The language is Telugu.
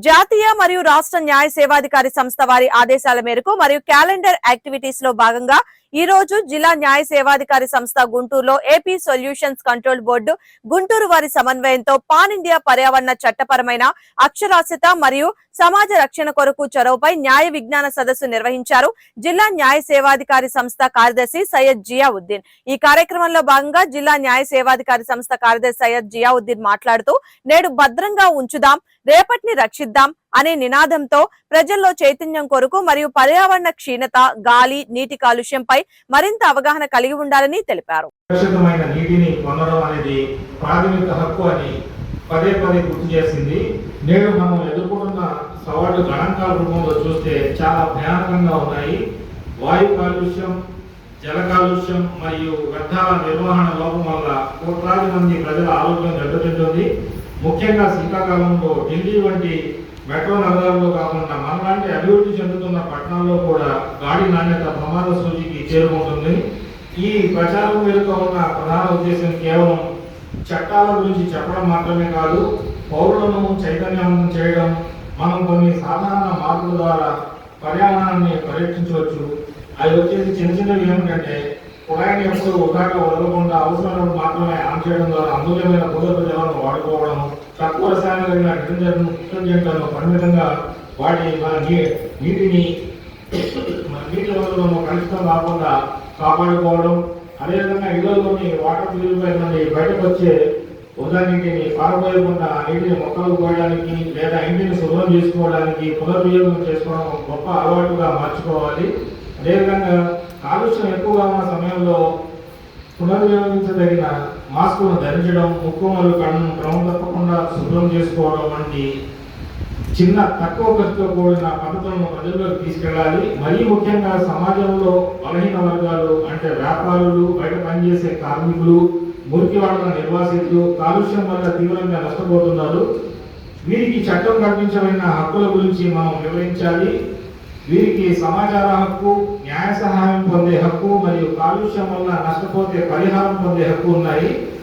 జాతీయ మరియు రాష్ట్ర న్యాయ సేవాధికారి సంస్థ వారి ఆదేశాల మేరకు మరియు క్యాలెండర్ యాక్టివిటీస్లో భాగంగా ఈ రోజు జిల్లా న్యాయ సేవాధికారి సంస్థ గుంటూరులో AP solutions control board Guntur వారి సమన్వయంతో పాన్ ఇండియా పర్యావరణ చట్టపరమైన అక్షరాస్యత మరియు సమాజ రక్షణ కొరకు చొరవపై న్యాయ విజ్ఞాన సదస్సు నిర్వహించారు జిల్లా న్యాయ సేవాధికారి సంస్థ కార్యదర్శి సయ్యద్ జియావుద్దీన్. ఈ కార్యక్రమంలో భాగంగా జిల్లా న్యాయ సేవాధికారి సంస్థ కార్యదర్శి సయ్యద్ జియావుద్దీన్ మాట్లాడుతూ నేడు భద్రంగా ఉంచుదాం రేపటిని రక్షిద్దాం అనే నినాదంతో ప్రజల్లో చైతన్యం కొరకు మరియు పర్యావరణ క్షీణత గాలి నీటి కాలుష్యంపై మరింత అవగాహన కలిగి ఉండాలని తెలిపారు. నీటిని పొందడం అనేది ప్రాథమిక హక్కు అని పదే పదే గుర్తు చేసింది. నేడు మనం ఎదుర్కొంటున్న సవాళ్ళు గణాంకాల రూపంలో చూస్తే చాలా భయానకంగా ఉన్నాయి. వాయు కాలుష్యం జల కాలుష్యం మరియు వ్యర్థాల నిర్వహణ లోపం వల్ల కోట్లాది మంది ప్రజల ఆరోగ్యం దెబ్బతింటుంది. ముఖ్యంగా శీతాకాలంలో ఢిల్లీ వంటి మెట్రో నగరాల్లో కాకుండా మనలాంటి అభివృద్ధి చెందుతున్న పట్టణాల్లో కూడా గాడి నాణ్యత ప్రమాద సూచికి చేరుకుంటుంది. ఈ ప్రచారం వెనుక ఉన్న ప్రధాన ఉద్దేశం కేవలం చట్టాల గురించి చెప్పడం మాత్రమే కాదు పౌరులను చైతన్యవంతం చేయడం మనం కొన్ని సాధారణ మార్పుల ద్వారా పర్యావరణాన్ని పరిరక్షించవచ్చు. అవి వచ్చేసి చిన్న చిన్నవి ఏమిటంటే కుళాయిని ఎప్పుడు ఉదాహరణ వదలకుండా అవసరమైనప్పుడు మాత్రమే ఆన్ చేయడం ద్వారా అమూల్యమైన భూగర్భ జలాలను వాడుకోవడం తక్కువ రసాయన కలిగిన డిటర్జెంట్ డిటర్జెంట్లను పరిమితంగా వాటి మన నీ- నీటిని మన నీటి వనరులను కలుషితం కాకుండా కాపాడుకోవడం అదేవిధంగా ఇళ్ళలోని వాటర్ ప్యూరిఫైర్ నుండి బయటకు వచ్చే వృధా నీటిని పారబోయకుండా నీటిని మొక్కలు కోయడానికి లేదా ఇంటిని శుభ్రం చేసుకోవడానికి పునర్వినియోగం చేసుకోవడం గొప్ప అలవాటుగా మార్చుకోవాలి. అదేవిధంగా కాలుష్యం ఎక్కువగా ఉన్న సమయంలో పునర్వినియోగించదగిన మాస్కును ధరించడం ముక్కు మరియు కళ్ళను క్రమం తప్పకుండా శుభ్రం చేసుకోవడం వంటి చిన్న తక్కువ ఖర్చుతో కూడిన పద్ధతులను ప్రజల్లోకి తీసుకెళ్ళాలి. మరీ ముఖ్యంగా సమాజంలో బలహీన వర్గాలు అంటే వ్యాపారులు బయట పనిచేసే కార్మికులు మురికి వాడల నిర్వాసితులు కాలుష్యం వల్ల తీవ్రంగా నష్టపోతున్నారు. వీరికి చట్టం కల్పించబడిన హక్కుల గురించి మనం వివరించాలి. వీరికి సమాచార హక్కు న్యాయ సహాయం పొందే హక్కు మరియు కాలుష్యం వల్ల నష్టపోతే పరిహారం పొందే హక్కు ఉన్నాయి.